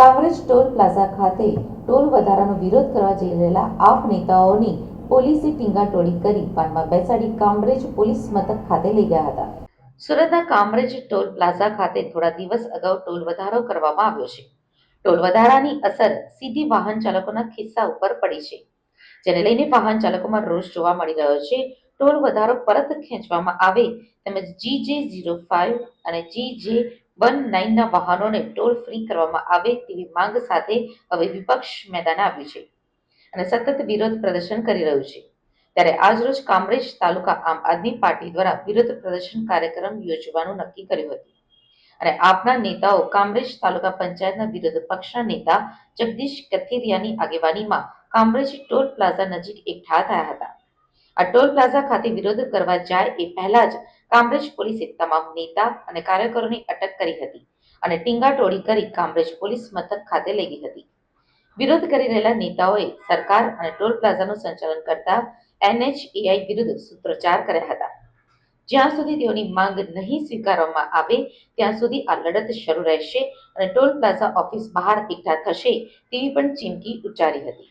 Kamrej toll plaza ખાતે toll વધારાનો વિરોધ કરવા જઈ રહેલા આપ નેતાઓની પોલીસે ટીંગાટોળી કરી પાનમાં બેસાડી કામરેજ પોલીસ મથક ખાતે લઈ ગયા હતા. સુરતના કામરેજ ટોલ પ્લાઝા ખાતે થોડા દિવસ અગાઉ ટોલ વધારો કરવામાં આવ્યો છે. ટોલ વધારાની અસર સીધી વાહન ચાલકોના ખિસ્સા ઉપર પડી છે. જેને લઈને વાહન ચાલકોમાં રોષ જોવા મળી રહ્યો છે. ટોલ વધારો પરત ખેંચવામાં આવે તેમજ જી જે ઝીરો ફાઇવ અને જી જે વન નાઇનના વાહનોને ટોલ ફ્રી કરવામાં આવે તેવી માંગ સાથે હવે વિપક્ષ મેદાને આવ્યું છે અને સતત વિરોધ પ્રદર્શન કરી રહ્યું છે. ત્યારે આજરોજ કામરેજ તાલુકા આમ આદમી પાર્ટી દ્વારા વિરોધ પ્રદર્શન કાર્યક્રમ યોજવાનું નક્કી કર્યું હતું. અને આપના નેતાઓ કામરેજ તાલુકા પંચાયતના વિરોધ પક્ષના નેતા જગદીશ કથિરિયાની આગેવાનીમાં કામરેજ ટોલ પ્લાઝા નજીક એકઠા થયા હતા. આ ટોલ પ્લાઝા ખાતે વિરોધ કરવા જાય એ પહેલા જ કામરેજ પોલીસે તમામ નેતા અને કાર્યકરોની અટક કરી હતી અને ટીંગાટોળી કરી કામરેજ પોલીસ મથક ખાતે લઈ ગઈ હતી. વિરોધ કરી રહેલા નેતાઓએ સરકાર અને ટોલ પ્લાઝાનું સંચાલન કરતા એનએચએઆઈ વિરુદ્ધ સૂત્રોચ્ચાર કર્યા હતા. જ્યાં સુધી તેઓની માંગ નહીં સ્વીકારવામાં આવે, ત્યાં સુધી આ લડત શરૂ રહેશે અને ટોલ પ્લાઝા ઓફિસ બહાર એકઠા થશે તેવી પણ ચીમકી ઉચ્ચારી હતી.